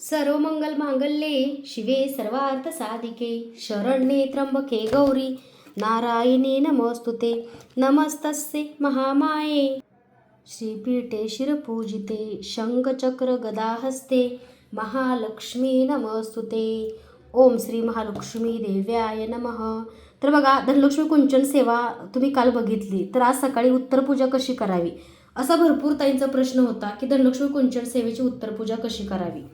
सर्व मंगल मांगल्ये शिवे सर्वार्थ साधिके शरण्ये त्र्यंबके गौरी नारायणे नमोस्तुते नमस्तस्ये महामाये। श्रीपीठे शिरपूजिते शंखचक्र गदाहस्ते महालक्ष्मी नमस्तुते। ओम श्री महालक्ष्मी देव्याय नमः। तर बघा धनलक्ष्मी कुंचन सेवा तुम्ही काल बघितली तर आज सकाळी उत्तरपूजा कशी करावी? असा भरपूर ताईंचा प्रश्न होता की धनलक्ष्मी कुंचन सेवेची उत्तरपूजा कशी करावी?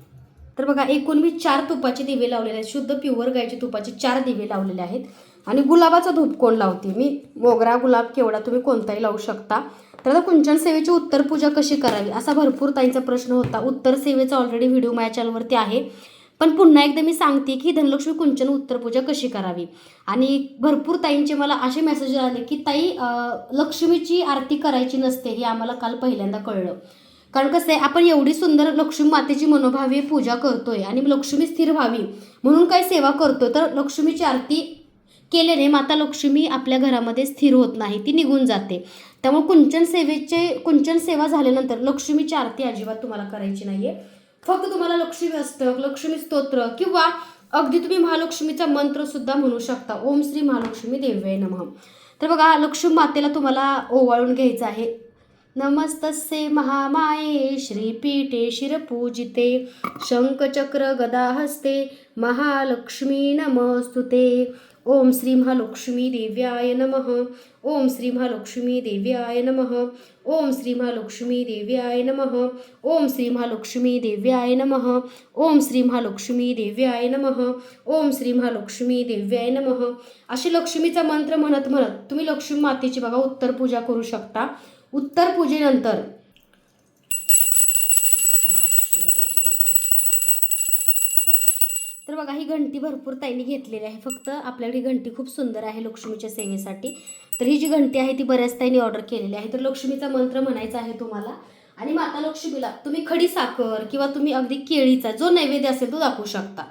तर बघा एकूण मी चार तुपाचे दिवे लावलेले आहेत. शुद्ध प्युअर गायचे तुपाचे चार दिवे लावलेले आहेत. आणि गुलाबाचा धूप कोण लावते? मी मोगरा गुलाब केवढा तुम्ही कोणताही लावू शकता. तर आता कुंचन सेवेची उत्तर पूजा कशी करावी? असा भरपूर ताईंचा प्रश्न होता. उत्तर सेवेचा ऑलरेडी व्हिडिओ माझ्या चॅनलवरती आहे. पण पुन्हा एकदा मी सांगते की धनलक्ष्मी कुंचन उत्तर पूजा कशी करावी? आणि भरपूर ताईंचे मला असे मेसेज आले की ताई लक्ष्मीची आरती करायची नसते हे आम्हाला काल पहिल्यांदा कळलं. कारण कसं आहे आपण एवढी सुंदर लक्ष्मी मातेची मनोभावी पूजा करतोय आणि लक्ष्मी स्थिर व्हावी म्हणून काय सेवा करतो तर लक्ष्मीची आरती केल्याने माता लक्ष्मी आपल्या घरामध्ये स्थिर होत नाही ती निघून जाते. त्यामुळे कुंचन सेवेचे कुंचन सेवा झाल्यानंतर लक्ष्मीची आरती अजिबात तुम्हाला करायची नाहीये. फक्त तुम्हाला लक्ष्मी अष्टक लक्ष्मी स्तोत्र किंवा अगदी तुम्ही महालक्ष्मीचा मंत्र सुद्धा म्हणू शकता. ओम श्री महालक्ष्मी देव्याय नमः. तर बघा लक्ष्मी मातेला तुम्हाला ओवाळून घ्यायचं आहे. नमस्तस्ये महामाये श्रीपीठे शिरपूजिते शङ्खचक्र गदाहस्ते महालक्ष्मी नमस्तुते ओम श्री महालक्ष्मी देव्याय नमः। ओम श्री महालक्ष्मी देव्याय नमः। ओम श्री महालक्ष्मी देव्याय नमः। ओम श्री महालक्ष्मी देव्याय नमः। ओम श्री महालक्ष्मी देव्याय नमः। ओम श्री महालक्ष्मी देव्याय नमः। अशी लक्ष्मीचा मंत्र म्हणत म्हणत तुम्ही लक्ष्मी मातेची बघा उत्तर पूजा करू शकता. उत्तर पूजेनंतर. तर बघा ही घंटी भरपूर ताईंनी घेतलेली आहे. फक्त आपल्याकडे घंटी खूप सुंदर आहे लक्ष्मीच्या सेवेसाठी. तर ही जी घंटी आहे ती बऱ्याच ताईंनी ऑर्डर केलेली आहे. तर लक्ष्मीचा मंत्र म्हणायचा आहे तुम्हाला. आणि माता लक्ष्मीला तुम्ही खडी साखर किंवा तुम्ही अगदी केळीचा जो नैवेद्य असेल तो दाखवू शकता.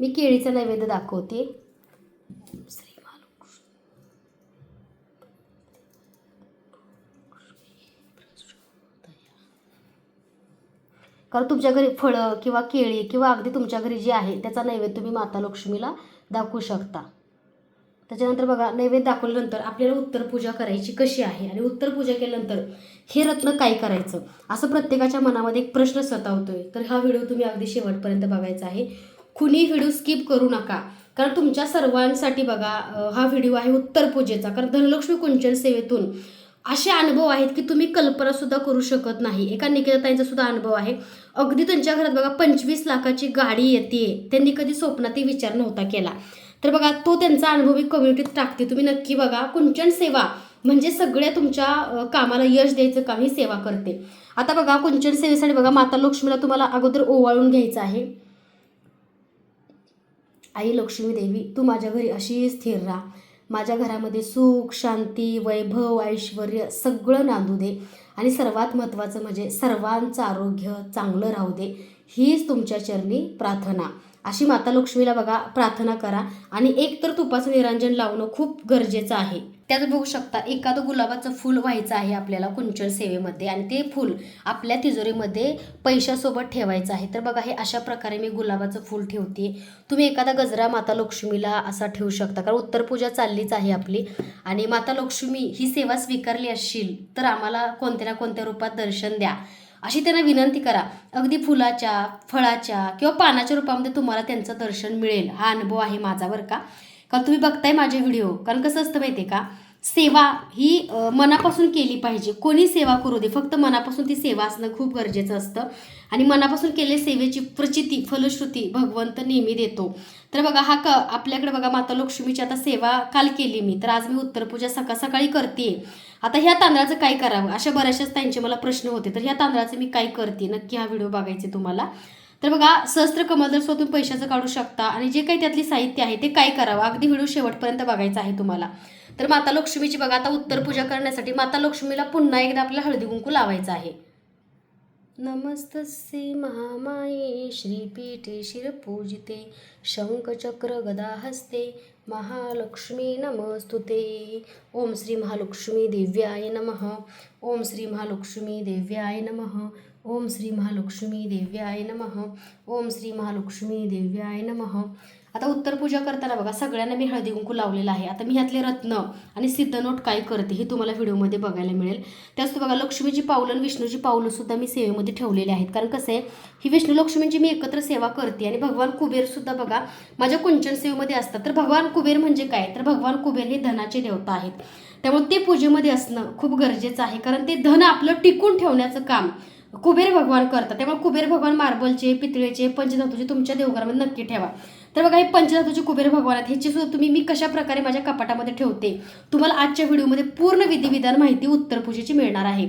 मी केळीचा नैवेद्य दाखवते. कारण तुमच्या घरी फळं किंवा केळी किंवा अगदी तुमच्या घरी जे आहे त्याचा नैवेद्य तुम्ही माता लक्ष्मीला दाखवू शकता. त्याच्यानंतर बघा नैवेद्य दाखवल्यानंतर आपल्याला उत्तर पूजा करायची कशी आहे आणि उत्तर पूजा केल्यानंतर हे रत्न काय करायचं? असं प्रत्येकाच्या मनामध्ये एक प्रश्न सतावतोय. तर हा व्हिडिओ तुम्ही अगदी शेवटपर्यंत बघायचा आहे. कुणी व्हिडिओ स्किप करू नका. कारण तुमच्या सर्वांसाठी बघा हा व्हिडिओ आहे उत्तर पूजेचा. कारण धनलक्ष्मी कुंचन सेवेतून असे अनुभव आहेत की तुम्ही कल्पनासुद्धा करू शकत नाही. एका निकेताताईंचा सुद्धा अनुभव आहे. अगदी त्यांच्या घरात बघा पंचवीस लाखाची गाडी येते. त्यांनी कधी स्वप्नातही विचार नव्हता केला. तर बघा तो त्यांचा अनुभव मी कम्युनिटीत टाकते. तुम्ही नक्की बघा कुंचन सेवा म्हणजे सगळ्या तुमच्या कामाला यश द्यायचं काम ही सेवा करते. आता बघा कुंचन सेवेसाठी बघा माता लक्ष्मीला तुम्हाला अगोदर ओवाळून घ्यायचं आहे. आई लक्ष्मी देवी तू माझ्या घरी अशी स्थिर राहा. माझ्या घरामध्ये सुख शांती वैभव ऐश्वर सगळं नांदू दे. आणि सर्वात महत्त्वाचं म्हणजे सर्वांचं आरोग्य चांगलं राहू दे. हीच तुमच्या चरणी प्रार्थना. अशी माता लक्ष्मीला बघा प्रार्थना करा. आणि एक तर तुपाचं निरांजन लावणं खूप गरजेचं आहे. त्यात बघू शकता एखादं गुलाबाचं फूल व्हायचं आहे आपल्याला कुंचन सेवेमध्ये आणि ते फूल आपल्या तिजोरीमध्ये पैशासोबत ठेवायचं आहे. तर बघा हे अशा प्रकारे मी गुलाबाचं फूल ठेवते. तुम्ही एखादा गजरा माता लक्ष्मीला असा ठेवू शकता कारण उत्तर पूजा चाललीच आहे आपली. आणि माता लक्ष्मी ही सेवा स्वीकारली असशील तर आम्हाला कोणत्या ना कोणत्या रूपात दर्शन द्या. अशी त्यांना विनंती करा. अगदी फुलाच्या फळाच्या किंवा पानाच्या रूपामध्ये तुम्हाला त्यांचं दर्शन मिळेल. हा अनुभव आहे माझा बरं का? कारण तुम्ही बघताय माझे व्हिडिओ कारण कसं असतं माहिती आहे का? सेवा ही मनापासून केली पाहिजे. कोणी सेवा करू दे फक्त मनापासून ती सेवा असणं खूप गरजेचं असतं. आणि मनापासून केलेल्या सेवेची प्रचिती फलश्रुती भगवंत नेहमी देतो. तर बघा हा क आपल्याकडे बघा माता लक्ष्मीची आता सेवा काल केली मी. तर आज मी उत्तरपूजा सकाळ सकाळी करते आता ह्या तांदळाचं काय करावं? अशा बऱ्याचशाच त्यांचे मला प्रश्न होते. तर ह्या तांदळाचं मी काय करते नक्की हा व्हिडिओ बघायचे तुम्हाला. तर बघा सहस्त्र कमल पैशाचं काढू शकता आणि जे काही त्यातली साहित्य आहे ते काय करावं? अगदी व्हिडिओ शेवटपर्यंत बघायचं आहे तुम्हाला. तर माता लक्ष्मीची बघा आता उत्तर पूजा करण्यासाठी माता लक्ष्मीला पुन्हा एकदा आपला हळदी कुंकू लावायचं आहे. नमस्तस्ये महामाये श्रीपीठे शिरपूजिते शंखचक्र गदाहस्ते महालक्ष्मी नमस्तुते. ओम श्री महालक्ष्मी देव्याय नमः. ओम श्री महालक्ष्मी देव्याय नमः. ओम श्री महालक्ष्मी देव्याय नमः. ओम श्री महालक्ष्मी देव्याय नमः. आता उत्तर पूजा करताना बघा सगळ्यांना मी हळदी कुंकू लावलेला आहे. आता मी ह्यातले रत्न आणि सिद्धनोट काय करते हे तुम्हाला व्हिडिओमध्ये बघायला मिळेल. त्याच बघा लक्ष्मीची पावलं आणि विष्णूची पावलं सुद्धा मी सेवेमध्ये ठेवलेली आहेत. कारण कसं आहे ही विष्णू लक्ष्मींची मी एकत्र सेवा करते आणि भगवान कुबेर सुद्धा बघा माझ्या कुंचन सेवेमध्ये असतात. तर भगवान कुबेर म्हणजे काय? तर भगवान कुबेर हे धनाचे देवता आहेत. त्यामुळे ते पूजेमध्ये असणं खूप गरजेचं आहे. कारण ते धन आपलं टिकून ठेवण्याचं काम कुबेर भगवान करतात. त्यामुळे कुबेर भगवान मार्बलचे पितळेचे पंचधातूचे तुमच्या देवघरामध्ये नक्की ठेवा. तर बघा हे पंचधातूचे कुबेर भगवान आहेत. ह्याची सुद्धा तुम्ही मी कशा प्रकारे माझ्या कपाटामध्ये ठेवते तुम्हाला आजच्या व्हिडिओमध्ये पूर्ण विधिविधान माहिती उत्तर पूजेची मिळणार आहे.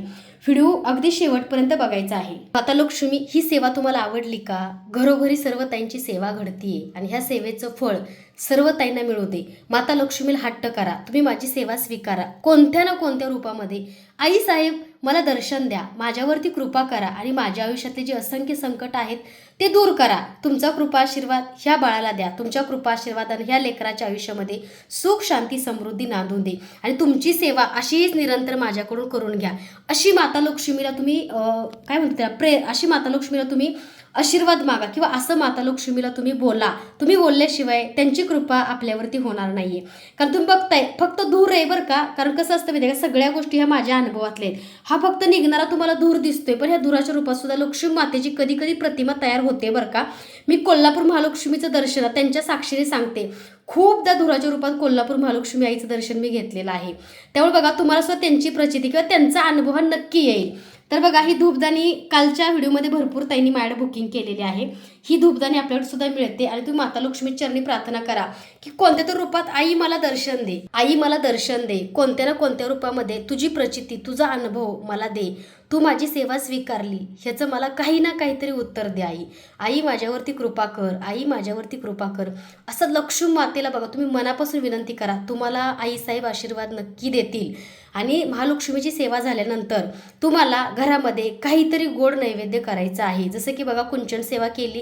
व्हिडिओ अगदी शेवटपर्यंत बघायचा आहे. माता लक्ष्मी ही सेवा तुम्हाला आवडली का? घरोघरी सर्व ताईंची सेवा घडतीये आणि ह्या सेवेचं फळ सर्व ताईंना मिळू दे माता लक्ष्मीला हट्ट करा. तुम्ही माझी सेवा स्वीकारा. कोणत्या ना कोणत्या रूपामध्ये आई साहेब मला दर्शन द्या. माझ्यावरती कृपा करा आणि माझ्या आयुष्यातले जे असंख्य संकट आहेत ते दूर करा. तुमचा कृपा आशीर्वाद ह्या बाळाला द्या. तुमच्या कृपा आशीर्वादाने ह्या लेकराच्या आयुष्यामध्ये सुख शांती समृद्धी नांदून दे. आणि तुमची सेवा अशीच निरंतर माझ्याकडून करून घ्या. अशी माता लक्ष्मीला तुम्ही काय म्हणते प्रे अशी माता लक्ष्मीला तुम्ही आशीर्वाद मागा किंवा असं माता लक्ष्मीला तुम्ही बोला. तुम्ही बोलल्याशिवाय त्यांची कृपा आपल्यावरती होणार नाही आहे कारण तुम्ही बघताय फक्त धूर आहे बरं का? कारण कसं असतं माहिती का? सगळ्या गोष्टी ह्या माझ्या अनुभवातल्या आहेत. हा फक्त निघणारा तुम्हाला धूर दिसतोय. पण ह्या धुराच्या रूपात सुद्धा लक्ष्मी मातेची कधी कधी प्रतिमा तयार होते बरं का? मी कोल्हापूर महालक्ष्मीचं दर्शन त्यांच्या साक्षीने सांगते. खूपदा धुराच्या रूपात कोल्हापूर महालक्ष्मी आईचं दर्शन मी घेतलेलं आहे. त्यामुळे बघा तुम्हाला सुद्धा त्यांची प्रचिती किंवा त्यांचा अनुभव हा नक्की येईल. तर बघा ही धूपदाणी कालच्या व्हिडिओमध्ये भरपूर ताईंनी माझ्या बुकिंग केलेली आहे. ही धूपदाणी आपल्याकडे सुद्धा मिळते. आणि तुम्ही माता लक्ष्मी चरणी प्रार्थना करा की कोणत्या तर रूपात आई मला दर्शन दे. आई मला दर्शन दे. कोणत्या ना कोणत्या रूपामध्ये तुझी प्रचिती तुझा अनुभव मला दे. तू माझी सेवा स्वीकारली. ह्याचं मला काही ना काहीतरी उत्तर दे आई. आई माझ्यावरती कृपा कर. आई माझ्यावरती कृपा कर. असं लक्ष्मी मातेला बघा तुम्ही मनापासून विनंती करा. तुम्हाला आईसाहेब आशीर्वाद नक्की देतील. आणि महालक्ष्मीची सेवा झाल्यानंतर तुम्हाला घरामध्ये काहीतरी गोड नैवेद्य करायचं आहे. जसं की बघा कुंचन सेवा केली.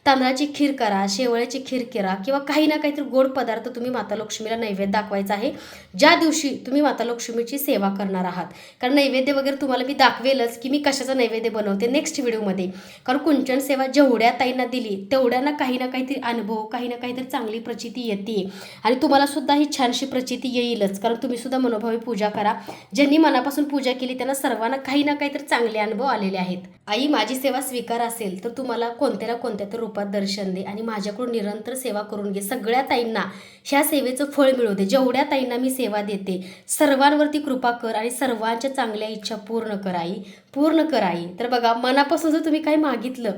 तांदळाची खीर करा शेवळ्याची खीर करा किंवा काही ना काहीतरी गोड पदार्थ तुम्ही माता लक्ष्मीला नैवेद्य दाखवायचा आहे ज्या दिवशी तुम्ही माता लक्ष्मीची सेवा करणार आहात. कारण नैवेद्य वगैरे तुम्हाला मी दाखवेलच की मी कशाचा नैवेद्य बनवते नेक्स्ट व्हिडिओमध्ये कारण कुंचन सेवा जेवढ्या ताईंना दिली तेवढ्यांना काही ना काहीतरी अनुभव काही ना काहीतरी चांगली प्रचिती येते. आणि तुम्हाला सुद्धा ही छानशी प्रचिती येईलच. कारण तुम्ही सुद्धा मनोभावी पूजा करा. ज्यांनी मनापासून पूजा केली त्यांना सर्वांना काही ना काहीतरी चांगले अनुभव आलेले आहेत. आई माझी सेवा स्वीकार असेल तर तुम्हाला कोणत्या ना कोणत्या तर रूपात दर्शन दे आणि माझ्याकडून निरंतर सेवा करून घे. सगळ्या ताईंना ह्या सेवेचं फळ मिळू दे. जेवढ्या ताईंना मी सेवा देते सर्वांवरती कृपा कर आणि सर्वांच्या चांगल्या इच्छा पूर्ण कर आई. पूर्ण कर आई. तर बघा मनापासून जर तुम्ही काही मागितलं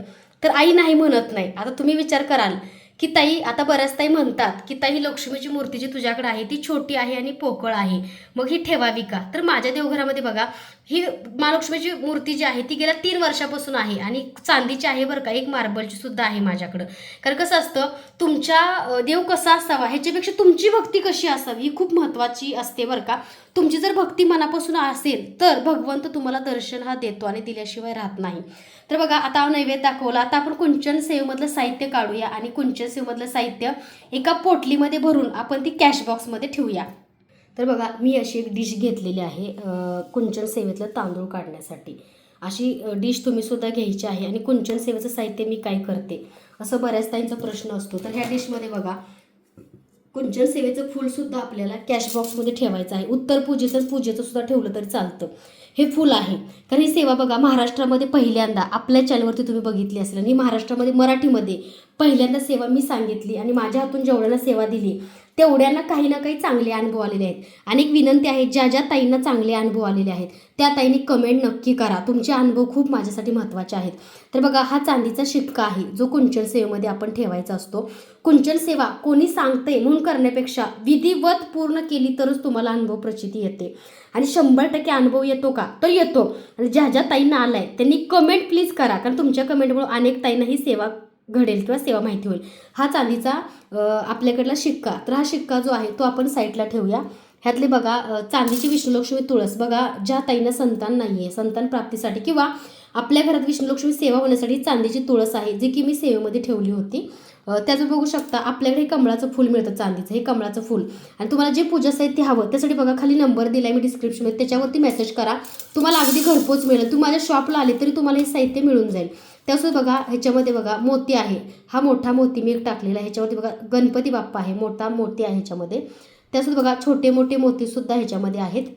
तर आई नाही म्हणत नाही. आता तुम्ही विचार कराल की ताई आता बऱ्याच ताई म्हणतात की ताई लक्ष्मीची मूर्ती जी तुझ्याकडे आहे ती छोटी आहे आणि पोकळ आहे. मग ही ठेवावी का? तर माझ्या देवघरामध्ये बघा ही महालक्ष्मीची मूर्ती जी आहे ती गेल्या तीन वर्षापासून आहे आणि चांदीची आहे बरं का एक मार्बलची सुद्धा आहे माझ्याकडं. कारण कसं असतं तुमच्या देव कसा असावा ह्याच्यापेक्षा तुमची भक्ती कशी असावी ही खूप महत्त्वाची असते बरं का. तुमची जर भक्ती मनापासून असेल तर भगवंत तुम्हाला दर्शन हा देतो आणि दिल्याशिवाय राहत नाही. तर बघा आता नैवेद्य दाखवला. आता आपण कुंचन सेवेमधलं साहित्य काढूया आणि कुंचन सेवमधलं साहित्य एका पोटलीमध्ये भरून आपण ती कॅश बॉक्समध्ये ठेवूया. तर बघा मी अशी एक डिश घेतलेली आहे कुंचन सेवेतलं तांदूळ काढण्यासाठी. अशी डिश तुम्ही सुद्धा घ्यायची आहे आणि कुंचन सेवेचं साहित्य मी काय करते? असं बऱ्याच ताईंचा प्रश्न असतो. तर ह्या डिशमध्ये बघा कुंचन सेवेचं फूलसुद्धा आपल्याला कॅश बॉक्समध्ये ठेवायचं आहे. उत्तर पूजेचं पूजेचं सुद्धा ठेवलं तरी चालतं. हे फुल आहे. कारण ही सेवा बघा महाराष्ट्रामध्ये पहिल्यांदा आपल्या चॅनलवरती तुम्ही बघितली असेल आणि महाराष्ट्रामध्ये मराठीमध्ये पहिल्यांदा सेवा मी सांगितली आणि माझ्या हातून जेवढ्याला सेवा दिली तेवढ्यांना काही ना काही चांगले अनुभव आलेले आहेत. अनेक विनंती आहे ज्या ज्या ताईंना चांगले अनुभव आलेले आहेत त्या ताईंनी कमेंट नक्की करा. तुमचे अनुभव खूप माझ्यासाठी महत्त्वाचे आहेत. तर बघा हा चांदीचा शिक्का आहे जो कुंचन सेवेमध्ये आपण ठेवायचा असतो. कुंचन सेवा कोणी सांगते म्हणून करण्यापेक्षा विधिवत पूर्ण केली तरच तुम्हाला अनुभव प्रचिती येते. आणि शंभर टक्के अनुभव येतो का? तर येतो. आणि ज्या ज्या ताईंना आलाय त्यांनी कमेंट प्लीज करा. कारण तुमच्या कमेंटमुळे अनेक ताईंना ही सेवा घडेल किंवा सेवा माहिती होईल. हा चांदीचा आपल्याकडला शिक्का. तर हा शिक्का जो आहे तो आपण साईडला ठेवूया. ह्यातले बघा चांदीची विष्णुलक्ष्मी तुळस. बघा ज्या ताईंना संतान नाही आहे संतान प्राप्तीसाठी किंवा आपल्या घरात विष्णुलक्ष्मी सेवा होण्यासाठी चांदीची तुळस आहे जी की मी सेवेमध्ये ठेवली होती. त्याचं बघू शकता आपल्याकडे हे कमळाचं फूल मिळतं चांदीचं हे कमळाचं फूल. आणि तुम्हाला जे पूजा साहित्य हवं. त्यासाठी बघा खाली नंबर दिला आहे मी डिस्क्रिप्शनमध्ये त्याच्यावरती मेसेज करा. तुम्हाला अगदी घरपोच मिळेल. तुम्ही माझ्या शॉपला आले तरी तुम्हाला हे साहित्य मिळून जाईल. त्यासोबत बघा ह्याच्यामध्ये बघा मोती आहे. हा मोठा मोती मी एक टाकलेला आहे. ह्याच्यावरती बघा गणपती बाप्पा आहे. मोठा मोती आहे ह्याच्यामध्ये. त्यासोबत बघा छोटे मोठे मोतीसुद्धा ह्याच्यामध्ये आहेत.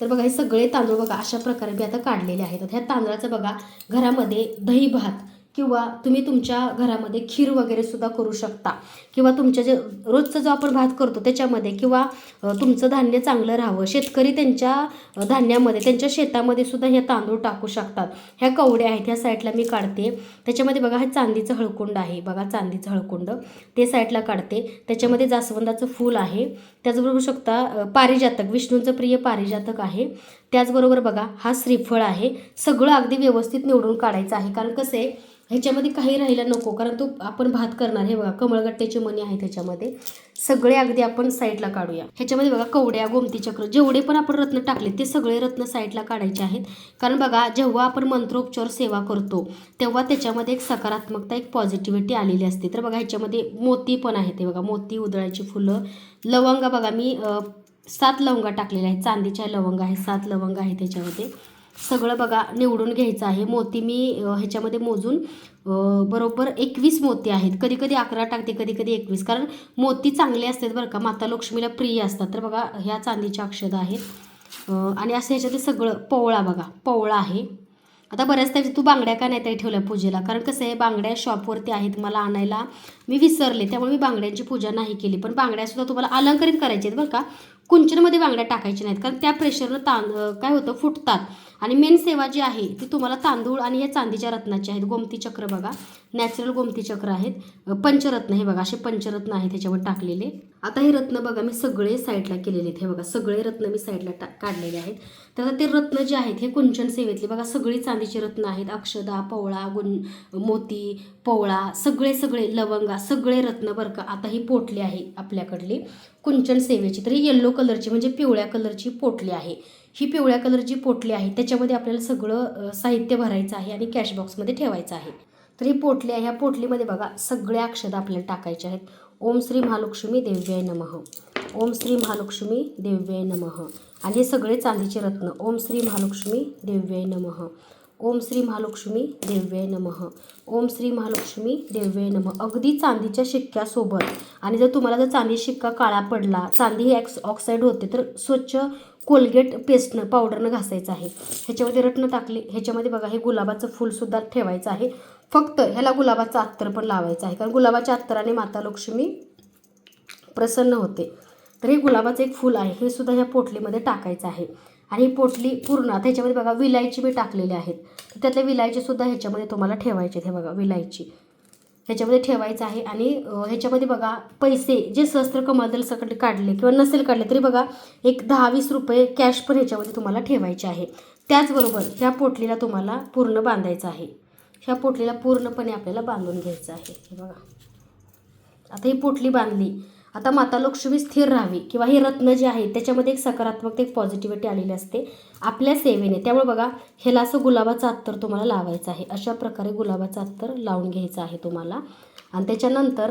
तर बघा हे सगळे तांदूळ बघा अशा प्रकारे मी आता काढलेले आहेत. ह्या तांदळाचं बघा घरामध्ये दही भात किंवा तुम्ही तुमच्या घरामध्ये खीर वगैरे सुद्धा करू शकता. किंवा तुमच्या जे रोजचं जो आपण भात करतो त्याच्यामध्ये किंवा तुमचं धान्य चांगलं राहावं. शेतकरी त्यांच्या धान्यामध्ये त्यांच्या शेतामध्ये सुद्धा हे तांदूळ टाकू शकतात. ह्या कवड्या आहेत ह्या साईडला मी काढते. त्याच्यामध्ये बघा हे चांदीचं हळकुंड आहे. बघा चांदीचं हळकुंड. ते साईडला काढते. त्याच्यामध्ये जास्वंदाचं फूल आहे. त्याचबरोबर शकता पारिजातक. विष्णूंचं प्रिय पारिजातक आहे. त्याचबरोबर बघा हा श्रीफळ आहे. सगळं अगदी व्यवस्थित निवडून काढायचं आहे. कारण कसं आहे ह्याच्यामध्ये काही राहायला नको. कारण तो आपण भात करणार. हे बघा कमळगट्ट्याचे मणी आहे त्याच्यामध्ये सगळे अगदी आपण साईडला काढूया. ह्याच्यामध्ये बघा कवड्या गोमती चक्र जेवढे पण आपण रत्न टाकले ते सगळे रत्न साईडला काढायचे आहेत. कारण बघा जेव्हा आपण मंत्रोपचार सेवा करतो तेव्हा त्याच्यामध्ये एक सकारात्मकता एक पॉझिटिव्हिटी आलेली असते. तर बघा ह्याच्यामध्ये मोती पण आहेत. ते बघा मोती उदळाची फुलं. लवंगा बघा मी सात लवंगा टाकलेल्या आहेत. चांदीच्या लवंग आहेत. सात लवंग आहेत त्याच्यामध्ये. सगळं बघा निवडून घ्यायचं आहे. मोती मी ह्याच्यामध्ये मोजून बरोबर एकवीस मोती आहेत. कधी कधी अकरा टाकते कधी कधी एकवीस. कारण मोती चांगले असतात बरं का. माता लक्ष्मीला प्रिय असतात. तर बघा ह्या चांदीच्या अक्षदा आहेत. आणि असं ह्याच्यात सगळं पोवळा बघा. पोवळा आहे. आता बऱ्याच टाईप तू बांगड्या का नाही तरी ठेवल्या पूजेला? कारण कसं आहे बांगड्या शॉपवरती आहेत मला आणायला मी विसरले त्यामुळे मी बांगड्यांची पूजा नाही केली. पण बांगड्यासुद्धा तुम्हाला अलंकरित करायचे आहेत बरं का. कुंचनमध्ये बांगड्या टाकायच्या नाहीत कारण त्या प्रेशरनं तां काय होतं फुटतात. आणि मेन सेवा जी आहे ती तुम्हाला तांदूळ आणि या चांदीच्या रत्नाचे आहेत. गोमती चक्र बघा. नॅचरल गोमती चक्र आहेत. पंचरत्न हे बघा असे पंचरत्न आहेत त्याच्यावर टाकलेले. आता हे रत्न बघा मी सगळे साईडला केलेले आहेत. हे बघा सगळे रत्न मी साईडला टा काढलेले आहेत. तर आता ते रत्न जे आहेत हे कुंचन सेवेतले बघा सगळी चांदीची रत्न आहेत. अक्षदा पवळा गुण मोती पवळा सगळे सगळे लवंगा सगळे रत्न बरं का आता ही पोटली आहे आपल्याकडली कुंचन सेवेची. तर ही येल्लो कलरची म्हणजे पिवळ्या कलरची पोटली आहे. ही पिवळ्या कलरची पोटली आहे त्याच्यामध्ये आपल्याला सगळं साहित्य भरायचं आहे आणि कॅश बॉक्समध्ये ठेवायचं आहे. तर ही पोटली आहे ह्या पोटलीमध्ये बघा सगळ्या अक्षरं आपल्याला टाकायच्या आहेत. ओम श्री महालक्ष्मी देव्याय नमः. ओम श्री महालक्ष्मी देव्याय नमः. आणि हे सगळे चांदीचे रत्न. ओम श्री महालक्ष्मी देव्याय नमः. ओम श्री महालक्ष्मी देव्य नमः. ओम श्री महालक्ष्मी देव्य नमः. अगदी चांदीच्या शिक्क्यासोबत आणि जर तुम्हाला जर चांदी शिक्का काळा पडला चांदी ही ॲक्स ऑक्साईड होते तर स्वच्छ कोलगेट पेस्टनं पावडरनं घासायचं आहे. ह्याच्यामध्ये रत्न टाकली ह्याच्यामध्ये बघा हे गुलाबाचं फूलसुद्धा ठेवायचं आहे. फक्त ह्याला गुलाबाचं अत्तर पण लावायचं आहे. कारण गुलाबाच्या अत्तराने माता लक्ष्मी प्रसन्न होते. तर हे गुलाबाचं एक फूल आहे हे सुद्धा ह्या पोटलीमध्ये टाकायचं आहे. आणि ही पोटली पूर्ण आता ह्याच्यामध्ये बघा विलायची मी टाकलेली आहेत. त्यातल्या विलायचीसुद्धा ह्याच्यामध्ये तुम्हाला ठेवायचे आहेत. हे बघा विलायची. ह्याच्यामध्ये ठेवायचं आहे आणि ह्याच्यामध्ये बघा पैसे जे सहस्त्र कमाल सकट काढले किंवा नसेल काढले तरी बघा एक दहा वीस रुपये कॅश पण ह्याच्यामध्ये तुम्हाला ठेवायचे आहे. त्याचबरोबर ह्या पोटलीला तुम्हाला पूर्ण बांधायचं आहे. ह्या पोटलीला पूर्णपणे आपल्याला बांधून घ्यायचं आहे. हे बघा. आता ही पोटली बांधली. आता माता लक्ष्मी स्थिर राहावी किंवा हे रत्न जे आहे त्याच्यामध्ये एक सकारात्मक एक पॉझिटिव्हिटी आलेली असते. आपल्या सेवेने. त्यामुळे बघा ह्याला असं गुलाबाचं अत्तर तुम्हाला लावायचं आहे. अशा प्रकारे गुलाबाचं अत्तर लावून घ्यायचं आहे तुम्हाला. आणि त्याच्यानंतर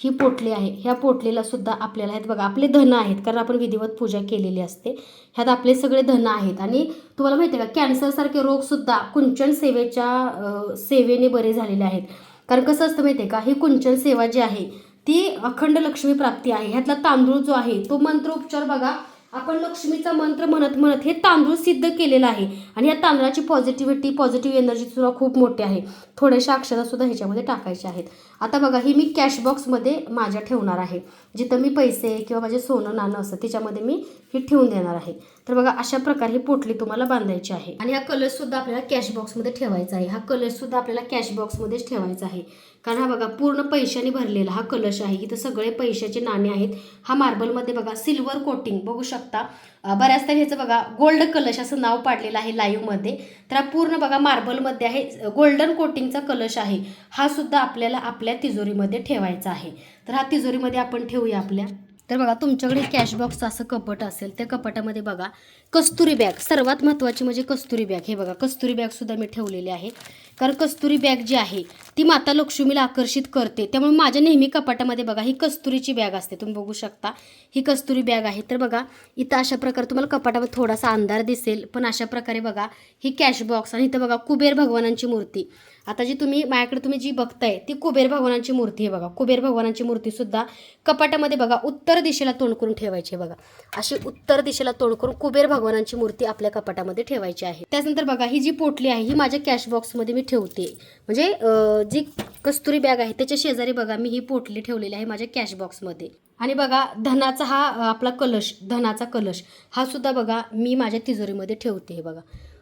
ही पोटली आहे. ह्या पोटलीला सुद्धा आपल्याला आहेत बघा आपले धन आहेत. कारण आपण विधिवत पूजा केलेली असते. ह्यात आपले सगळे धन आहेत. आणि तुम्हाला माहिती आहे का कॅन्सरसारखे रोगसुद्धा कुंचन सेवेच्या सेवेने बरे झालेले आहेत. कारण कसं असतं माहिती आहे का ही कुंचन सेवा जी आहे ती अखंड लक्ष्मी प्राप्ती आहे. ह्यातला तांदूळ जो आहे तो मंत्रोपचार बघा. आपण लक्ष्मीचा मंत्र म्हणत म्हणत हे तांदूळ सिद्ध केलेलं आहे. आणि या तांदळाची पॉझिटिव्हिटी पॉझिटिव्ह एनर्जी सुद्धा खूप मोठी आहे. थोड्याशा अक्षरासुद्धा ह्याच्यामध्ये टाकायच्या आहेत. आता बघा ही मी कॅश बॉक्समध्ये माझ्या ठेवणार आहे. जिथं मी पैसे किंवा माझे सोनं नाणं असतं त्याच्यामध्ये मी ही ठेवून देणार आहे. तर बघा अशा प्रकारे ही पोटली तुम्हाला बांधायची आहे. आणि हा कलरसुद्धा आपल्याला कॅश बॉक्समध्ये ठेवायचा आहे. हा कलरसुद्धा आपल्याला कॅश बॉक्समध्येच ठेवायचा आहे. कारण हा बघा पूर्ण पैशाने भरलेला हा कलश आहे. इथं सगळे पैशाचे नाणे आहेत. हा मार्बलमध्ये बघा सिल्वर कोटिंग बघू शकता. बऱ्याचदा ह्याचं बघा गोल्ड कलश असं नाव पाडलेलं आहे लाईव्हमध्ये तर हा पूर्ण बघा मार्बलमध्ये आहे गोल्डन कोटिंगचा कलश आहे. हा सुद्धा आपल्याला आपल्या तिजोरीमध्ये ठेवायचा आहे. तर हा तिजोरीमध्ये आपण ठेवूया आपल्या. तर बघा तुमच्याकडे कॅशबॉक्सचं असं कपट असेल त्या कपाटामध्ये बघा कस्तुरी बॅग. सर्वात महत्त्वाची म्हणजे कस्तुरी बॅग. हे बघा कस्तुरी बॅगसुद्धा मी ठेवलेली आहे. कारण कस्तुरी बॅग जी आहे ती माता लक्ष्मीला आकर्षित करते. त्यामुळे माझ्या नेहमी कपाटामध्ये बघा ही कस्तुरीची बॅग असते. तुम्ही बघू शकता ही कस्तुरी बॅग आहे. तर बघा इथं अशा प्रकारे तुम्हाला कपाटामध्ये थोडासा अंधार दिसेल. पण अशा प्रकारे बघा ही कॅश बॉक्स आणि इथं बघा कुबेर भगवानांची मूर्ती. आता जी तुम्ही माझ्याकडे तुम्ही जी बघताय ती कुबेर भगवानांची मूर्ती आहे बघा. कुबेर भगवानांची मूर्तीसुद्धा कपाटामध्ये बघा उत्तर दिशेला तोंड करून ठेवायची आहे बघा. अशी उत्तर दिशेला तोंड करून कुबेर भगवानांची मूर्ती आपल्या कपाटामध्ये ठेवायची आहे. त्यानंतर बघा ही जी पोटली आहे ही माझ्या कॅश बॉक्समध्ये मी ठेवते. म्हणजे जी कस्तुरी बॅग आहे त्याच्या शेजारी बघा मी ही पोटली ठेवलेली आहे माझ्या कॅश बॉक्समध्ये आणि बघा धनाचा हा आपला कलश धनाचा कलश हा सुद्धा बघा मी माझ्या तिजोरीमध्ये ठेवते हे बघा.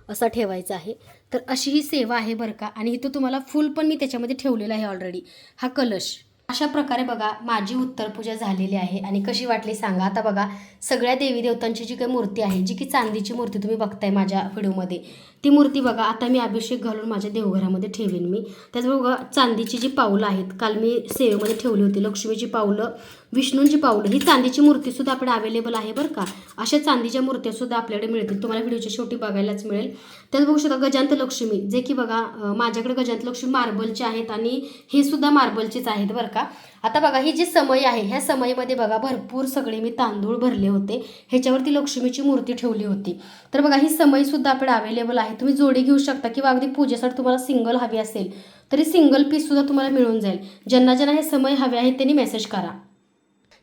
असा ठेवायचा आहे. तर अशी ही सेवा आहे बरं का. आणि इथं तुम्हाला फुल पण मी त्याच्यामध्ये ठेवलेलं आहे ऑलरेडी हा कलश. अशा प्रकारे बघा माझी उत्तरपूजा झालेली आहे. आणि कशी वाटली सांगा. आता बघा सगळ्या देवी देवतांची जी काही मूर्ती आहे जी की चांदीची मूर्ती तुम्ही बघताय माझ्या व्हिडिओमध्ये ती मूर्ती बघा आता मी अभिषेक घालून माझ्या देवघरामध्ये ठेवेन मी. त्याचबरोबर बघा चांदीची जी पावलं आहेत काल मी सेवेमध्ये ठेवली होती लक्ष्मीची पावलं विष्णूंची पावलं ही चांदीची मूर्तीसुद्धा आपल्याला अवेलेबल आहे बरं का. अशा चांदीच्या मूर्त्यासुद्धा आपल्याकडे मिळतील. तुम्हाला व्हिडिओच्या शेवटी बघायलाच मिळेल. त्याच बघू शकता गजांत लक्ष्मी जे की बघा माझ्याकडे गजांत लक्ष्मी मार्बलचे आहेत आणि हे सुद्धा मार्बलचेच आहेत बरं का. आता बघा ही जी समय आहे ह्या समयमध्ये बघा भरपूर सगळे मी तांदूळ भरले होते. ह्याच्यावरती लक्ष्मीची मूर्ती ठेवली होती. तर बघा ही समयसुद्धा आपल्याला अवेलेबल आहे. तुम्ही जोडी घेऊ शकता किंवा अगदी पूजेसाठी तुम्हाला सिंगल हवी असेल तरी सिंगल पीससुद्धा तुम्हाला मिळून जाईल. ज्यांना ज्यांना हे समय हवे आहेत त्यांनी मेसेज करा.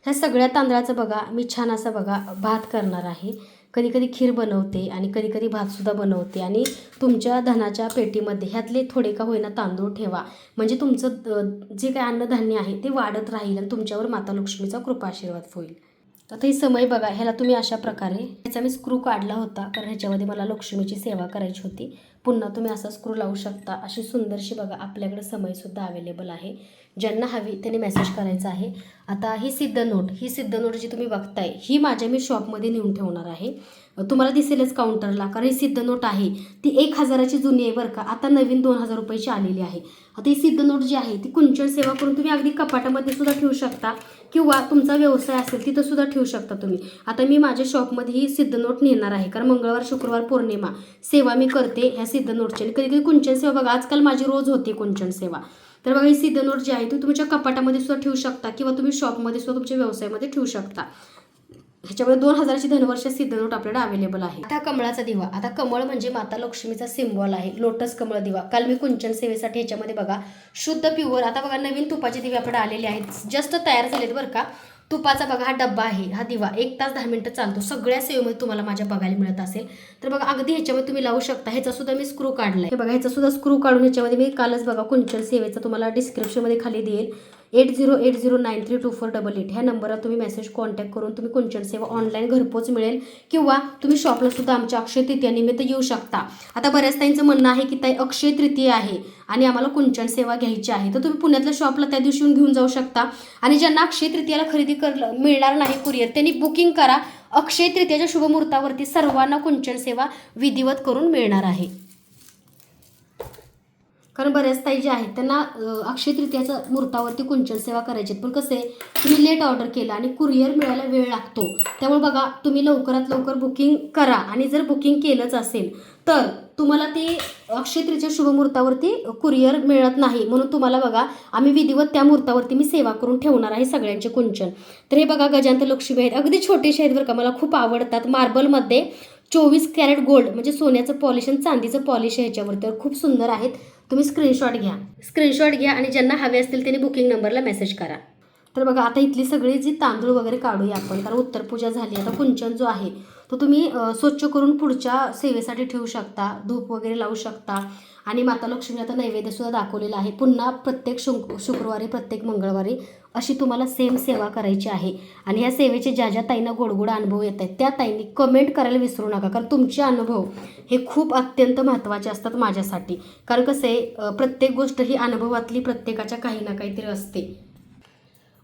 ह्या सगळ्या तांदळाचं बघा मी छान असा बघा भात करणार आहे. कधी कधी खीर बनवते आणि कधी कधी भातसुद्धा बनवते. आणि तुमच्या धनाच्या पेटीमध्ये ह्यातले थोडे का होईना तांदूळ ठेवा. म्हणजे तुमचं जे काय अन्नधान्य आहे ते वाढत राहील आणि तुमच्यावर माता लक्ष्मीचा कृपा आशीर्वाद होईल. आता ही समय बघा ह्याला तुम्ही अशा प्रकारे ह्याचा मी स्क्रू काढला होता कारण ह्याच्यामध्ये मला लक्ष्मीची सेवा करायची होती. पुन्हा तुम्ही असा स्क्रू लावू शकता. अशी सुंदरशी बघा आपल्याकडे समयसुद्धा अवेलेबल आहे. ज्यांना हवी त्यांनी मेसेज करायचा आहे. आता ही सिद्ध नोट ही सिद्ध नोट जी तुम्ही बघताय ही माझ्या मी शॉपमध्ये नेऊन ठेवणार आहे. तुम्हाला दिसेलच काउंटरला कारण ही सिद्ध नोट आहे. ती एक हजाराची जुनी आहे बरं का आता नवीन दोन हजार रुपयाची आलेली आहे. आता ही सिद्ध नोट जी आहे ती कुंचन सेवा करून तुम्ही अगदी कपाटामध्ये सुद्धा ठेवू शकता किंवा तुमचा व्यवसाय असेल तिथं सुद्धा ठेवू शकता तुम्ही. आता मी माझ्या शॉपमध्ये ही सिद्ध नोट नेणार आहे कारण मंगळवार शुक्रवार पौर्णिमा सेवा मी करते ह्या सिद्ध नोटची. आणि कधी कधी कुंचन सेवा बघा आजकाल माझी रोज होते कुंचन सेवा. तर बघा ही सिद्ध जी आहे ती तुमच्या कपाटामध्ये सुद्धा ठेवू शकता किंवा तुम्ही शॉपमध्ये सुद्धा तुमच्या व्यवसायामध्ये ठेवू शकता. ह्याच्यामुळे दोन हजाराची धनवर्ष सिद्धनोट आपल्याला अवेलेबल आहे. आता कमळाचा दिवा. आता कमळ म्हणजे माता लक्ष्मीचा सिम्बॉल आहे. लोटस कमळ दिवा. काल मी कुंचन सेवेसाठी ह्याच्यामध्ये बघा शुद्ध प्युअर आता बघा नवीन तुपाचे दिवे आपल्याला आलेले आहेत. जस्ट तयार झालेत बरं का. तुपाचा बघा हा डब्बा आहे हा दिवा एक तास दहा मिनटं चालतो. सगळ्या सेवेमध्ये तुम्हाला माझ्या बघायला मिळत असेल. तर बघा अगदी ह्याच्यामध्ये तुम्ही लावू शकता. ह्याचा सुद्धा मी स्क्रू काढलाय. आहे बघा ह्याचा सुद्धा स्क्रू काढून ह्याच्यामध्ये मी कालच बघा कुंचन सेवेचा तुम्हाला डिस्क्रिप्शनमध्ये खाली देईल. Eight zero eight zero nine three two four double eight ह्या नंबरवर तुम्ही मेसेज कॉन्टॅक्ट करून तुम्ही कुंचन सेवा ऑनलाईन घरपोच मिळेल किंवा तुम्ही शॉपला सुद्धा आमच्या अक्षय तृतीयानिमित्त येऊ शकता. आता बऱ्याच ताईंचं म्हणणं आहे की ताई अक्षय तृतीय आहे आणि आम्हाला कुंचन सेवा घ्यायची आहे. तर तुम्ही पुण्यातल्या शॉपला त्या दिवशी येऊन घेऊन जाऊ शकता. आणि ज्यांना अक्षय तृतीयाला खरेदी कर मिळणार नाही कुरिअर त्यांनी बुकिंग करा. अक्षय तृतीयाच्या शुभमुहूर्तावरती सर्वांना कुंचन सेवा विधिवत करून मिळणार आहे. कारण बऱ्याच ताई जे आहेत त्यांना अक्षय तृतीयाचं मुहूर्तावरती कुंचन सेवा करायची आहेत. पण कसं आहे तुम्ही लेट ऑर्डर केला आणि कुरिअर मिळायला वेळ लागतो. त्यामुळे बघा तुम्ही लवकरात लवकर बुकिंग करा आणि जर बुकिंग केलंच असेल तर तुम्हाला ते अक्षय तृतीया शुभमुहूर्तावरती कुरिअर मिळत नाही. म्हणून तुम्हाला बघा आम्ही विधिवत त्या मुहूर्तावरती मी सेवा करून ठेवणार आहे सगळ्यांचे कुंचन. तर हे बघा गजांत लक्ष्मी आहेत. अगदी छोटेसे आहेत बरं का मला खूप आवडतात. मार्बलमध्ये चोवीस कॅरेट गोल्ड म्हणजे सोन्याचं पॉलिश आणि चांदीचं पॉलिश आहे ह्याच्यावरती. तर खूप सुंदर आहेत. तुम्ही स्क्रीनशॉट घ्या. स्क्रीनशॉट घ्या आणि ज्यांना हवे असतील त्यांनी बुकिंग नंबरला मेसेज करा. तर बघा आता इथली सगळी जी तांदूळ वगैरे काढूया आपण कारण उत्तरपूजा झाली आता कुंचन जो आहे तो तुम्ही स्वच्छ करून पुढच्या सेवेसाठी ठेवू शकता धूप वगैरे लावू शकता. आणि माता लक्ष्मी आता नैवेद्यसुद्धा दाखवलेला आहे. पुन्हा प्रत्येक शुक शुक्रवारी प्रत्येक मंगळवारी अशी तुम्हाला सेम सेवा करायची आहे. आणि ह्या सेवेचे ज्या ज्या ताईंना गोडगोड अनुभव येत आहेत त्या ताईंनी कमेंट करायला विसरू नका. कारण तुमचे अनुभव हे खूप अत्यंत महत्त्वाचे असतात माझ्यासाठी. कारण कसं आहे प्रत्येक गोष्ट ही अनुभवातली प्रत्येकाच्या काही ना काहीतरी असते.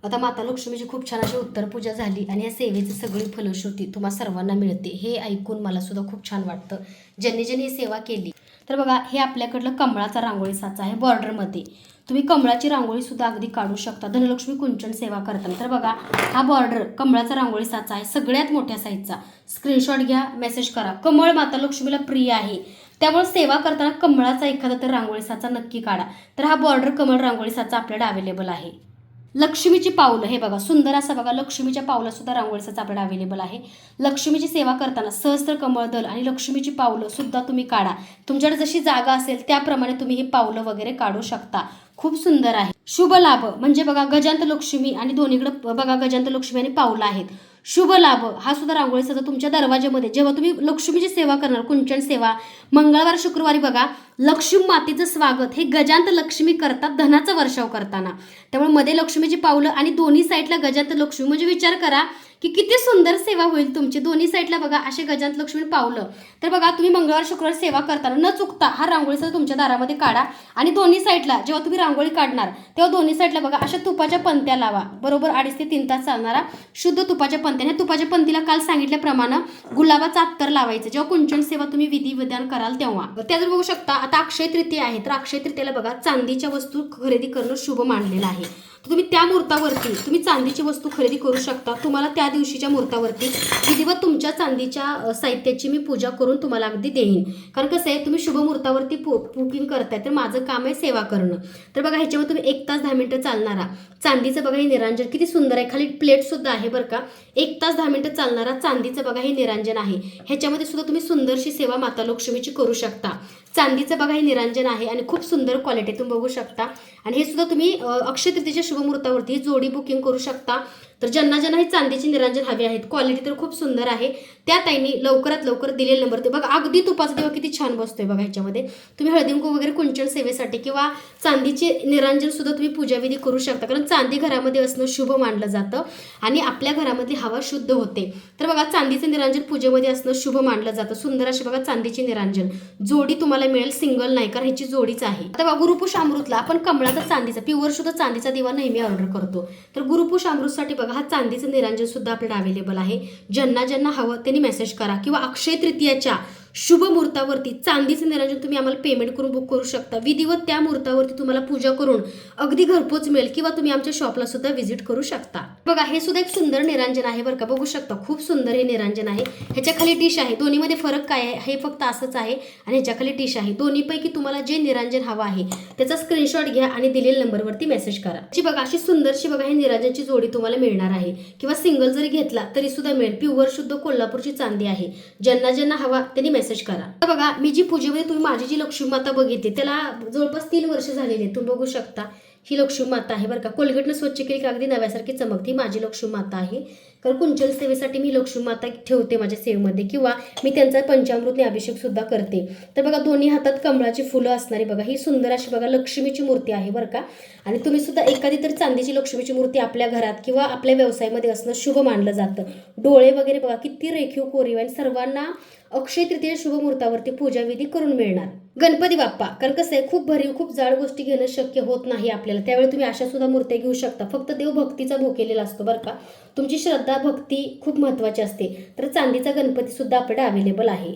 आता माता लक्ष्मीची खूप छान अशी उत्तरपूजा झाली आणि या सेवेची सगळी फलश्रुती तुम्हा सर्वांना मिळते. हे ऐकून मला सुद्धा खूप छान वाटतं. ज्यांनी ज्यांनी ही सेवा केली. तर बघा हे आपल्याकडलं कमळाचा रांगोळी साचा आहे बॉर्डरमध्ये. तुम्ही कमळाची रांगोळी सुद्धा अगदी काढू शकता. धनलक्ष्मी कुंचन सेवा करताना. तर बघा हा बॉर्डर कमळाचा रांगोळी साचा आहे. सगळ्यात मोठ्या साईजचा. स्क्रीनशॉट घ्या मेसेज करा. कमळ माता लक्ष्मीला प्रिय आहे. त्यामुळे सेवा करताना कमळाचा एखादा तर रांगोळी साचा नक्की काढा. तर हा बॉर्डर कमळ रांगोळी साचा आपल्याकडे अवेलेबल आहे. लक्ष्मीची पावलं हे बघा सुंदर असं बघा लक्ष्मीच्या पावलं सुद्धा रांगोळीचाच आपल्याला अवेलेबल आहे. लक्ष्मीची सेवा करताना सहस्त्र कमळ दल आणि लक्ष्मीची पावलं सुद्धा तुम्ही काढा. तुमच्याकडे जशी जागा असेल त्याप्रमाणे तुम्ही ही पावलं वगैरे काढू शकता. खूप सुंदर आहे. शुभ लाभ म्हणजे बघा गजांत लक्ष्मी आणि दोन्हीकडे बघा गजांत लक्ष्मी आणि पावलं आहेत. शुभ लाभ. हा सुद्धा रांगोळीचा तुमच्या दरवाज्यामध्ये. जेव्हा तुम्ही लक्ष्मीची सेवा करणार कुंचन सेवा मंगळवार शुक्रवारी बघा लक्ष्मी मातेचं स्वागत. हे गजांत लक्ष्मी करतात धनाचा वर्षाव करताना. त्यामुळे मध्ये लक्ष्मीची पावलं आणि दोन्ही साईडला गजांत लक्ष्मी. म्हणजे विचार करा की किती सुंदर सेवा होईल तुमची. दोन्ही साईडला बघा असे गजांत लक्ष्मी पावलं. तर बघा तुम्ही मंगळवार शुक्रवार सेवा करताना न चुकता हा रांगोळीचा तुमच्या दारामध्ये काढा. आणि दोन्ही साईडला जेव्हा तुम्ही रांगोळी काढणार तेव्हा दोन्ही साईडला बघा अशा तुपाच्या पंत्या लावा. बरोबर अडीच ते तीन तास चालणारा शुद्ध तुपाच्या पंत्या. ह्या तुपाच्या पंतीला काल सांगितल्याप्रमाणे गुलाबाचा अत्तर लावायचं. जेव्हा कुंचन सेवा तुम्ही विधी विधान कराल तेव्हा. त्याच बघू शकता आता अक्षय तृतीय आहे. तर अक्षय तृतीयेला बघा चांदीच्या वस्तू खरेदी करणं शुभ मानलेलं आहे. तर तुम्ही त्या मुहूर्तावरती तुम्ही चांदीची वस्तू खरेदी करू शकता. तुम्हाला त्या दिवशीच्या मुहूर्तावरती विधिवत तुमच्या चांदीच्या साहित्याची मी पूजा करून तुम्हाला अगदी देईन. कारण कसं आहे तुम्ही शुभ मुहूर्तावरती पु बुकिंग करताय तर माझं काम आहे सेवा करणं. तर बघा ह्याच्यामध्ये तुम्ही एक तास दहा मिनटं चालणारा. चांदीचं बघा हे निरांजन किती सुंदर आहे. खाली प्लेटसुद्धा आहे बरं का. एक तास दहा मिनिटं चालणारा चांदीचं बघा हे निरांजन आहे. ह्याच्यामध्ये सुद्धा तुम्ही सुंदरशी सेवा माता लक्ष्मीची करू शकता. चांदीचं बघा हे निरांजन आहे आणि खूप सुंदर क्वालिटी तुम्ही बघू शकता. आणि हे सुद्धा तुम्ही अक्षय तृतीच्या शुभमुहूर्तावरती जोडी बुकिंग करू शकता. तर ज्यांना ज्यांना हे चांदीचे निरांजन हवे आहेत क्वालिटी तर खूप सुंदर आहे. त्या ताईंनी लवकरात लवकर दिलेला नंबर ते बघा. अगदी तुपाचा देवा किती छान बसतोय बघा ह्याच्यामध्ये. तुम्ही हळदींकू वगैरे कुंचन सेवेसाठी किंवा चांदीचे निरांजन सुद्धा तुम्ही पूजाविधी करू शकता. कारण चांदी घरामध्ये असणं शुभ मानलं जातं आणि आपल्या घरामधली हवा शुद्ध होते. तर बघा चांदीचं निरांजन पूजेमध्ये असणं शुभ मानलं जातं. सुंदर अशी बघा चांदीचे निरांजन. जोडी तुम्हाला मिळेल सिंगल नाही कारण ह्याची जोडीच आहे. आता बघा गुरुपुष अमृतला आपण कमळाचा चांदीचा प्युअर सुद्धा चांदीचा दिवा नेहमी ऑर्डर करतो. तर गुरुपुष अमृतसाठी बघा हा चांदीचं निरांजन सुद्धा आपल्याला अवेलेबल आहे. ज्यांना ज्यांना हवं त्यांनी मेसेज करा. किंवा अक्षय तृतीयाच्या शुभ मुहूर्तावरती चांदीचं निरांजन तुम्ही आम्हाला पेमेंट करून बुक करू शकता. विधिवत त्या मुहूर्तावरती तुम्हाला पूजा करून अगदी घरपोच मिळेल किंवा तुम्ही आमच्या शॉपला सुद्धा व्हिजिट करू शकता. बघा हे सुद्धा एक सुंदर निरांजन आहे बरं का. बघू शकता खूप सुंदर हे निरांजन आहे. ह्याच्या खाली डिश आहे. दोन्हीमध्ये फरक काय आहे? हे फक्त असंच आहे आणि ह्याच्या खाली डिश आहे. दोन्हीपैकी तुम्हाला जे निरांजन हवं आहे त्याचा स्क्रीनशॉट घ्या आणि दिलेल्या नंबरवरती मेसेज करा. जी बघा अशी सुंदरशी बघा हे निरांजनची जोडी तुम्हाला मिळणार आहे. किंवा सिंगल जरी घेतला तरी सुद्धा मिळेल. प्युअर शुद्ध कोल्हापूरची चांदी आहे. ज्यांना ज्यांना हवा त्यांनी मेसेज करा. बघा मी जी पूजेमध्ये तुम्ही माझी जी लक्ष्मी माता बघितली त्याला जवळपास तीन वर्ष झालेली आहेत. तुम्ही बघू शकता ही लक्ष्मी माता आहे बरं का. कोलगेटनं स्वच्छ केली की अगदी नव्यासारखी चमकते माझी लक्ष्मी माता आहे. कारण कुंचल सेवेसाठी मी लक्ष्मी माता ठेवते माझ्या सेवेमध्ये किंवा मी त्यांचा पंचामृतने अभिषेक सुद्धा करते. तर बघा दोन्ही हातात कमळाची फुलं असणारी बघा ही सुंदर अशी बघा लक्ष्मीची मूर्ती आहे बरं का. आणि तुम्ही सुद्धा एखादी तर चांदीची लक्ष्मीची मूर्ती आपल्या घरात किंवा आपल्या व्यवसायामध्ये असणं शुभ मानलं जातं. डोळे वगैरे बघा किती रेखीव कोरीव आणि सर्वांना अक्षय तृतीय शुभमुहूर्तावरती पूजाविधी करून मिळणार. गणपती बाप्पा कारण कसं आहे खूप भरीव खूप जाड गोष्टी घेणं शक्य होत नाही आपल्याला. त्यावेळी तुम्ही अशा सुद्धा मूर्त्या घेऊ शकता. फक्त देव भक्तीचा भोकेलेला असतो बरं का. तुमची श्रद्धा भक्ती खूप महत्त्वाची असते. तर चांदीचा गणपती सुद्धा आपल्याकडे अवेलेबल आहे.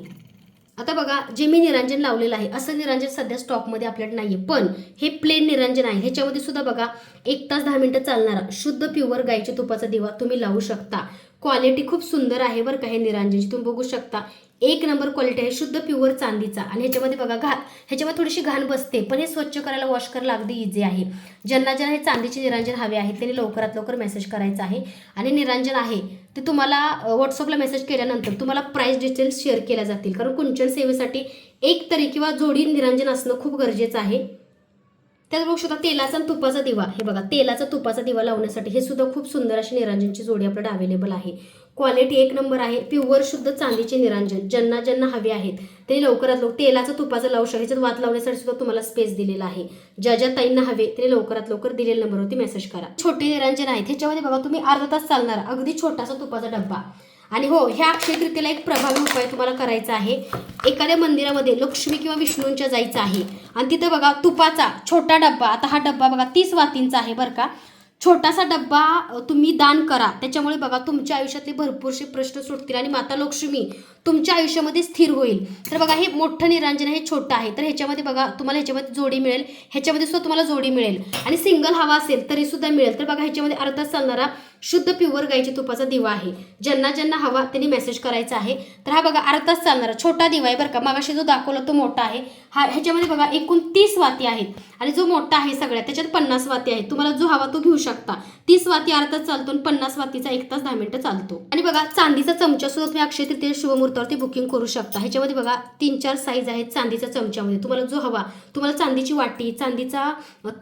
आता बघा जे मी निरांजन लावलेलं आहे असं निरांजन सध्या स्टॉकमध्ये आपल्याकडे नाहीये. पण हे प्लेन निरांजन आहे. ह्याच्यामध्ये सुद्धा बघा एक तास दहा मिनिटं चालणारा शुद्ध प्युअर गायच्या तुपाचा दिवा तुम्ही लावू शकता. क्वालिटी खूप सुंदर आहे बरं का हे निरांजनची तुम्ही बघू शकता एक नंबर क्वालिटी आहे शुद्ध प्युअर चांदीचा. आणि ह्याच्यामध्ये बघा घा ह्याच्यामध्ये थोडीशी घाण बसते पण हे स्वच्छ करायला वॉश करायला अगदी इझी आहे. ज्यांना ज्यांना हे चांदीचे निरांजन हवे आहेत त्यांनी लवकरात लवकर मेसेज करायचा आहे. आणि निरांजन आहे ते तुम्हाला व्हॉट्सअपला मेसेज केल्यानंतर तुम्हाला प्राईस डिटेल्स शेअर केल्या जातील. कारण कुंचन सेवेसाठी एक तरी किंवा जोडी निरांजन असणं खूप गरजेचं आहे. त्यात बघू शकता तेलाचा आणि तुपाचा दिवा. हे बघा तेलाचा तुपाचा दिवा लावण्यासाठी हे सुद्धा खूप सुंदर अशी निरांजनची जोडी आपल्याकडे अवेलेबल आहे. क्वालिटी एक नंबर आहे. प्युअर शुद्ध चांदीचे निरांजन. ज्यांना ज्यांना हवे आहेत ते लवकरात लवकर तेलाचं तुपाचं लावू शकता ह्याच्यात वात लावण्यासाठी सुद्धा तुम्हाला स्पेस दिलेला आहे. ज्या ज्या ताईंना हवे ते लवकरात लवकर दिलेल्या नंबरवरती मेसेज करा. छोटे निरांजन आहेत. ह्याच्यामध्ये बघा तुम्ही अर्धा तास चालणार. अगदी छोटासा तुपाचा डब्बा. आणि हो ह्या अक्षय तृतीयेला एक प्रभावी उपाय तुम्हाला करायचा आहे. एखाद्या मंदिरामध्ये लक्ष्मी किंवा विष्णूंच्या जायचं आहे. आणि तिथं बघा तुपाचा छोटा डब्बा. आता हा डब्बा बघा तीस वातींचा आहे बरं का. छोटासा डब्बा तुम्ही दान करा. त्याच्यामुळे बघा तुमच्या आयुष्यातले भरपूरसे प्रश्न सुटतील आणि माता लक्ष्मी तुमच्या आयुष्यामध्ये स्थिर होईल. तर बघा हे मोठं निरांजन हे छोटं आहे. तर ह्याच्यामध्ये बघा तुम्हाला ह्याच्यामध्ये जोडी मिळेल. ह्याच्यामध्ये सुद्धा तुम्हाला जोडी मिळेल. आणि सिंगल हवा असेल तरी सुद्धा मिळेल. तर बघा ह्याच्यामध्ये अर्धाच चालणारा शुद्ध प्युअर गाईच्या तुपाचा दिवा आहे. ज्यांना ज्यांना हवा त्यांनी मेसेज करायचा आहे. तर हा बघा अर्धाच चालणारा छोटा दिवा आहे बरं का. मागाशी जो दाखवला तो मोठा आहे. हा ह्याच्यामध्ये बघा एकूण तीस वाती आहेत. आणि जो मोठा आहे सगळ्यात त्याच्यात पन्नास वाती आहेत. तुम्हाला जो हवा तो घेऊ शकता. तीस वाती अर्धा चालतो आणि पन्नास वातीचा एक तास दहा मिनिटं चालतो. आणि बघा चांदीचा चमचा सुद्धा तुम्ही अक्षय तृतीय शुभमुहूर्तावरती बुकिंग करू शकता. ह्याच्यामध्ये बघा तीन चार साईज आहेत चांदीच्या चमच्यामध्ये. तुम्हाला जो हवा तुम्हाला चांदीची वाटी चांदीचा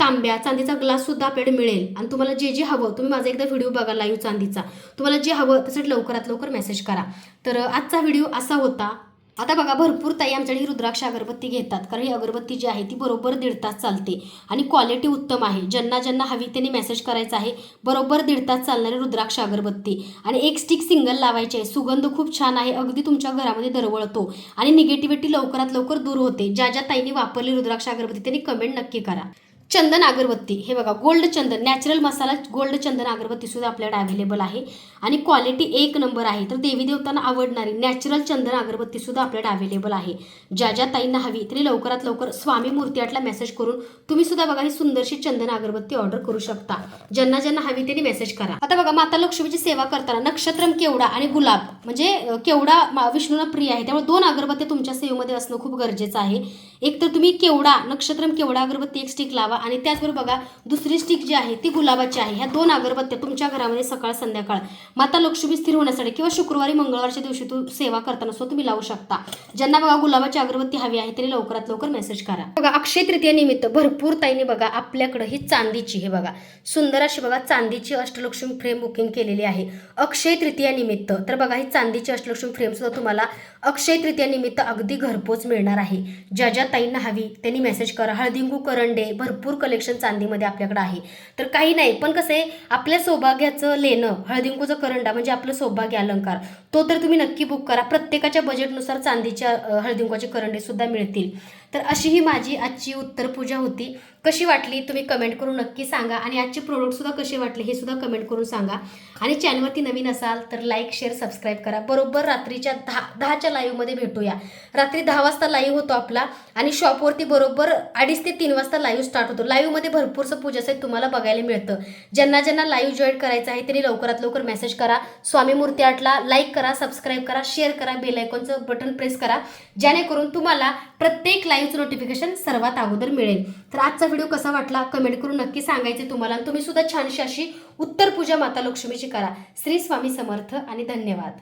तांब्या चांदीचा ग्लास सुद्धा आपल्याकडे मिळेल. आणि तुम्हाला जे जे हवं तुम्ही माझा एकदा व्हिडिओ बघा लाईव्ह चांदीचा. तुम्हाला जे हवं त्यासाठी लवकरात लवकर मेसेज करा. तर आजचा व्हिडिओ असा होता. आता बघा भरपूर ताई आमच्याकडे रुद्राक्ष अगरबत्ती घेतात. कारण ही अगरबत्ती जी आहे ती बरोबर दीड तास चालते. आणि क्वालिटी उत्तम आहे. ज्यांना ज्यांना हवी त्यांनी मेसेज करायचा आहे. बरोबर दीड तास चालणारी रुद्राक्ष अगरबत्ती. आणि एक स्टिक सिंगल लावायची आहे. सुगंध खूप छान आहे. अगदी तुमच्या घरामध्ये दरवळतो. आणि निगेटिव्हिटी लवकरात लवकर दूर होते. ज्या ज्या ताईंनी वापरली रुद्राक्ष अगरबत्ती त्यांनी कमेंट नक्की करा. चंदन अगरबत्ती. हे बघा गोल्ड चंदन नॅचरल मसाला गोल्ड चंदन अगरबत्ती सुद्धा आपल्याकडे अवेलेबल आहे. आणि क्वालिटी एक नंबर आहे. तर देवी देवतांना आवडणारी नॅचरल चंदन अगरबत्ती सुद्धा आपल्याकडे अवेलेबल आहे. ज्या ज्या ताईंना हवी तरी लवकरात लवकर स्वामी मूर्ती आटला मेसेज करून तुम्ही सुद्धा बघा ही सुंदरशी चंदन अगरबत्ती ऑर्डर करू शकता. ज्यांना ज्यांना हवी त्यांनी मेसेज करा. आता बघा माता लक्ष्मीची सेवा करताना नक्षत्रम केवडा आणि गुलाब म्हणजे केवडा मा- विष्णूला प्रिय आहे. त्यामुळे दोन अगरबत्त्या तुमच्या सेवेमध्ये असणं खूप गरजेचं आहे. एक तर तुम्ही केवडा नक्षत्रम केवडा अगरबत्ती एक स्टिक लावा. आणि त्याचबरोबर बघा दुसरी स्टिक जी आहे ती गुलाबाची आहे. ह्या दोन अगरबत्त्या तुमच्या घरामध्ये सकाळ संध्याकाळ माता लक्ष्मी स्थिर होण्यासाठी किंवा शुक्रवारी मंगळवारच्या दिवशी तू सेवा करताना सुद्धा तुम्ही लावू शकता. ज्यांना बघा गुलाबाची अगरबत्ती हवी आहे त्यांनी लवकरात लवकर मेसेज करा. बघा अक्षय तृतीया निमित्त भरपूर ताईने बघा आपल्याकडे ही चांदीची हे बघा. सुंदर अशी बघा चांदीची अष्टलक्ष्मी फ्रेम बुकिंग केलेली आहे. अक्षय तृतीया निमित्त तर बघा ही चांदीची अष्टलक्ष्मी फ्रेम सुद्धा तुम्हाला अक्षय तृतीया निमित्त अगदी घरपोच मिळणार आहे. ज्या ज्या ताईंना हवी त्यांनी मेसेज करा. हळदिंगू करंडे भरपूर भरपूर कलेक्शन चांदीमध्ये आपल्याकडे आहे. तर काही नाही पण कसं आहे आपल्या सौभाग्याचं लेणं हळदिंकूचं करंडा म्हणजे आपलं सौभाग्य अलंकार तो तर तुम्ही नक्की बुक करा. प्रत्येकाच्या बजेटनुसार चांदीच्या हळदिंकूचे करंडे सुद्धा मिळतील. तर अशी ही माझी आजची उत्तर पूजा होती. कशी वाटली तुम्ही कमेंट करून नक्की सांगा आणि आजचे प्रोडक्टसुद्धा कसे वाटले हे सुद्धा कमेंट करून सांगा. आणि चॅनलवरती नवीन असाल तर लाईक शेअर सबस्क्राईब करा. बरोबर रात्रीच्या दहा दहाच्या लाईव्हमध्ये भेटूया. रात्री दहा वाजता लाईव्ह होतो आपला आणि शॉपवरती बरोबर अडीच ते तीन वाजता लाईव्ह स्टार्ट होतो. लाईव्हमध्ये भरपूरसं पूजाचं आहे तुम्हाला बघायला मिळतं. ज्यांना ज्यांना लाईव्ह जॉईन करायचं आहे त्यांनी लवकरात लवकर मेसेज करा. स्वामी मूर्ती आर्टला लाईक करा सबस्क्राईब करा शेअर करा बेलायकॉनचं बटन प्रेस करा. जेणेकरून तुम्हाला प्रत्येक लाईव्हचं नोटिफिकेशन सर्वात अगोदर मिळेल. तर आजचा व्हिडिओ कसा वाटला? कमेंट करून नक्की सांगायचे तुम्हाला. तुम्ही सुद्धा छानशी अशी उत्तर पूजा माता लक्ष्मीची करा. श्री स्वामी समर्थ आणि धन्यवाद.